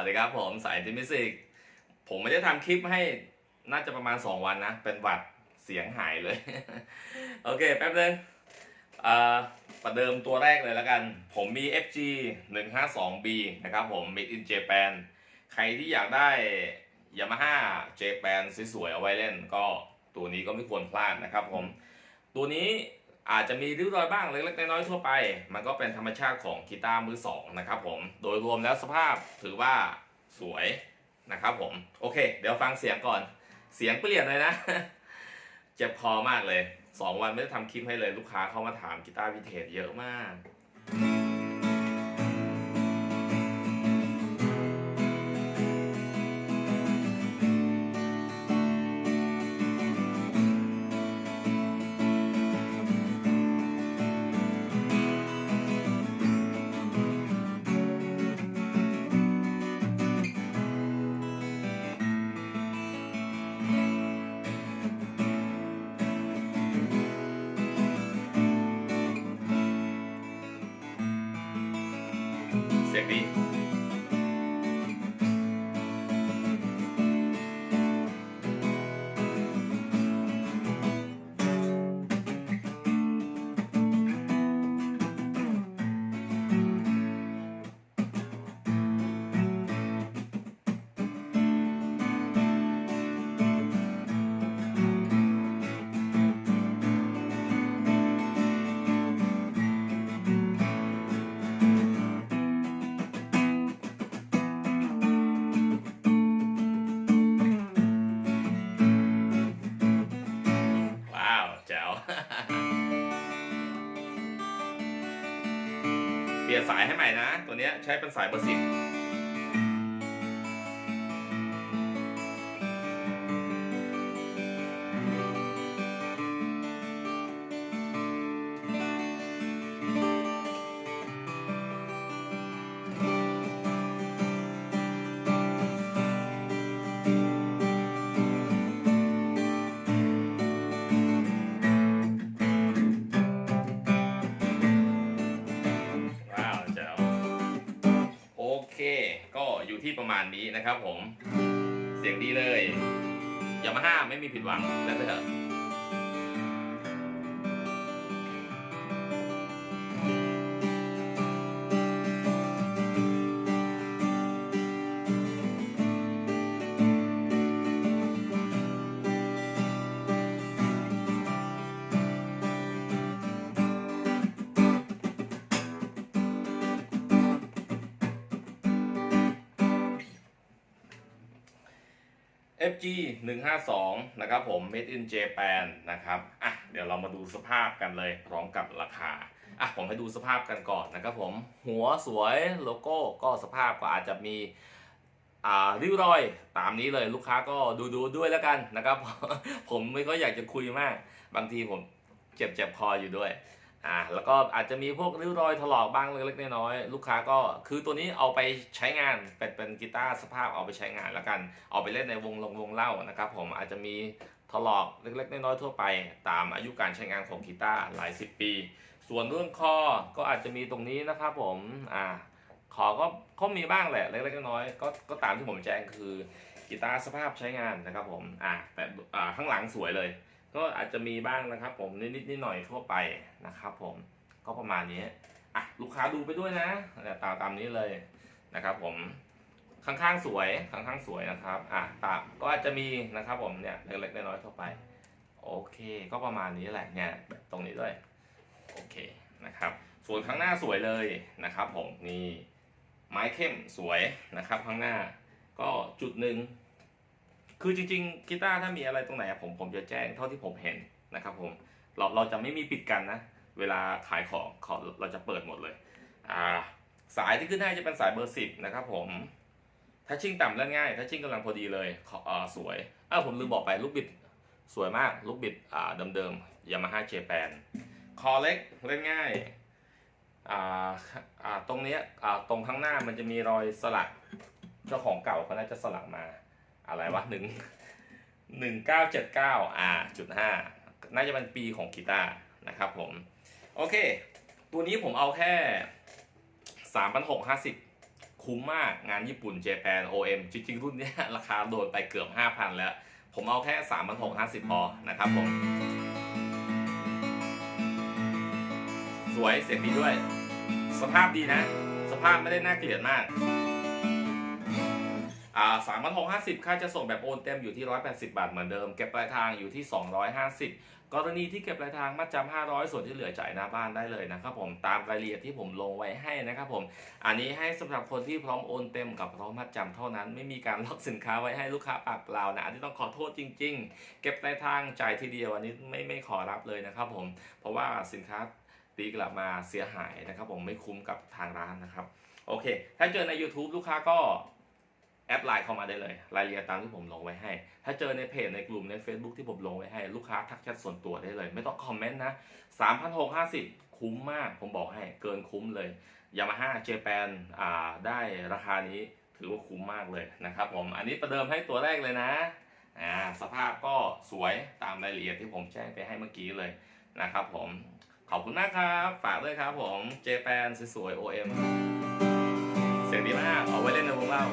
วัสดีครับผมสายทิมิสิกผมไม่ได้ทำคลิปให้น่าจะประมาณ 2 วันนะ เป็นหวัดเสียงหายเลย โอเค แป๊บนึงประเดิมตัวแรกเลยแล้วกัน ผมมี FG 152B นะครับผม Made in Japan ใครที่อยากได้ Yamaha Japan สวยๆเอาไว้เล่น ก็ตัวนี้ก็ไม่ควรพลาดนะครับผม ตัวนี้ อาจจะมีริ้วรอยบ้างเล็กๆน้อยๆทั่วไป มันก็เป็นธรรมชาติของกีตาร์มือสองนะครับผมโดยรวมแล้วสภาพถือว่าสวยนะครับผมโอเค เดี๋ยวฟังเสียงก่อน เสียงเปลี่ยนเลยนะ เจ็บคอมากเลย 2 วันไม่ได้ทำคลิปให้เลยลูกค้าเข้ามาถามกีตาร์วิเทจเยอะมาก เเปลี่ยนสายให้ใหม่นะ ตัวนี้ใช้เป็นสายเบอร์สิบ อยู่ที่ประมาณนี้นะครับผม เสียงดีเลยอย่ามาห้ามไม่มีผิดหวังแล้วไปเถอะ FG 152นะครับผม Made in Japan นะครับอะเดี๋ยวเรามาดูสภาพกันเลยพร้อมกับราคาอะผมให้ดูสภาพกันก่อนนะครับผมหัวสวยโลโก้ก็สภาพก็อาจจะมีอ่าริ้วรอยตามนี้เลยลูกค้าก็ดูดูด้วยแล้วกันนะครับ ผมไม่ก็อยากจะคุยมาก บางทีผมเจ็บเจ็บคออยู่ด้วย อ่าแล้วก็อาจจะมีพวกริ้วรอยถลอกบ้างเล็กๆน้อยๆลูกค้าก็คือตัวนี้เอาไปใช้งานเป็นเป็นกีตาร์สภาพเอาไปใช้งานแล้วกัน เอาไปเล่นในวงลงวงเล่านะครับผมอาจจะมีถลอกเล็กๆน้อยๆทั่วไป ตามอายุการใช้งานของกีตาร์หลายสิบปี ส่วนเรื่องคอก็อาจจะมีตรงนี้นะครับผมอ่าขอก็เขามีบ้างแหละเล็กๆน้อยๆก็ก็ตามที่ผมแจ้งคือกีตาร์สภาพใช้งานนะครับผมอ่าแต่อ่าข้างหลังสวยเลย ก็อาจจะมีบ้างนะครับ ผมนิดๆนิดหน่อยทั่วไปนะครับ ผมก็ประมาณนี้อะลูกค้าดูไปด้วยนะเนี่ตามตามนี้เลยนะครับ ผมข้างๆสวยข้างๆสวยนะครับอะตามก็อาจจะมีนะครับ ผมเนี่ยเล็กๆน้อยๆทั่วไป โอเค ก็ประมาณนี้แหละเนี่ยตรงนี้ด้วยโอเคนะครับ ส่วนข้างหน้าสวยเลยนะครับ ผมนี่ไม้เข้มสวยนะครับ ข้างหน้าก็จุดหนึ่ง คือจริงๆกีตาร์ถ้ามีอะไรตรงไหนอะผมผมจะแจ้งเท่าที่ผมเห็นนะครับผมเราเราจะไม่มีปิดกันนะ เวลาขายของขอเราจะเปิดหมดเลยอ่าสายที่ขึ้นให้จะเป็นสายเบอร์สิบนะครับผมทัชชิ่งต่ำเล่นง่ายทัชชิ่งกำลังพอดีเลยขออ่าสวยเออผมลืมบอกไปลูกบิดสวยมากลูกบิดอ่าเดิมๆยามาฮ่าเจแปนคอเล็กเล่นง่ายอ่าอ่าตรงเนี้ยอ่าตรงข้างหน้ามันจะมีรอยสลักเจ้าของเก่าเขาน่าจะสลักมา อะไรวะหนึ่งหนึ่งเก้าเจ็ดเก้าอ่าจุดห้าน่าจะเป็นปีของกีตาร์นะครับผม โอเค ตัวนี้ผมเอาแค่สามพันหกห้าสิบคุ้มมากงานญี่ปุ่น Japan OM จริงๆ รุ่นนี้ราคาโดดไปเกือบ5,000แล้ว ผมเอาแค่3,650พอนะครับผม สวยเสียงดีด้วย สภาพดีนะ สภาพไม่ได้น่าเกลียดมาก อ่าสามพันหกห้าสิบค่าจะส่งแบบโอนเต็มอยู่ที่ร้อยแปดสิบาทเหมือนเดิม เก็บปลายทางอยู่ที่สองร้อยห้าสิบกรณีที่เก็บปลายทางมัดจำห้าร้อยส่วนที่เหลือจ่ายหน้าบ้านได้เลยนะครับผมตามรายละเอียดที่ผมลงไว้ให้นะครับผมอันนี้ให้สำหรับคนที่พร้อมโอนเต็มกับพร้อมมัดจำเท่านั้น ไม่มีการล็อกสินค้าไว้ให้ลูกค้าปากเปล่านะอันนี้ต้องขอโทษจริง ๆ เก็บปลายทางจ่ายทีเดียวอันนี้ไม่ไม่ขอรับเลยนะครับผมเพราะว่าสินค้าตีกลับมาเสียหายนะครับผมไม่คุ้มกับทางร้านนะครับโอเค ถ้าเจอใน YouTube ลูกค้าก็ ไลน์เข้ามาได้เลย รายละเอียดตามที่ผมลงไว้ให้ ถ้าเจอในเพจในกลุ่มใน Facebook ที่ผมลงไว้ให้ลูกค้าทักแชทส่วนตัวได้เลย ไม่ต้องคอมเมนต์นะ 3,650 คุ้มมาก ผมบอกให้เกินคุ้มเลยยามาฮ่าเจแปนอ่าได้ราคานี้ถือว่าคุ้มมากเลยนะครับผมอันนี้ประเดิมให้ตัวแรกเลยนะอ่าสภาพก็สวยตามรายละเอียดที่ผมแจ้งไปให้เมื่อกี้เลยนะครับผมขอบคุณมากครับ ฝากด้วยครับผมเจแปนสวยๆ OM เสียงดีมากเอาไว้เล่นในวงเล่า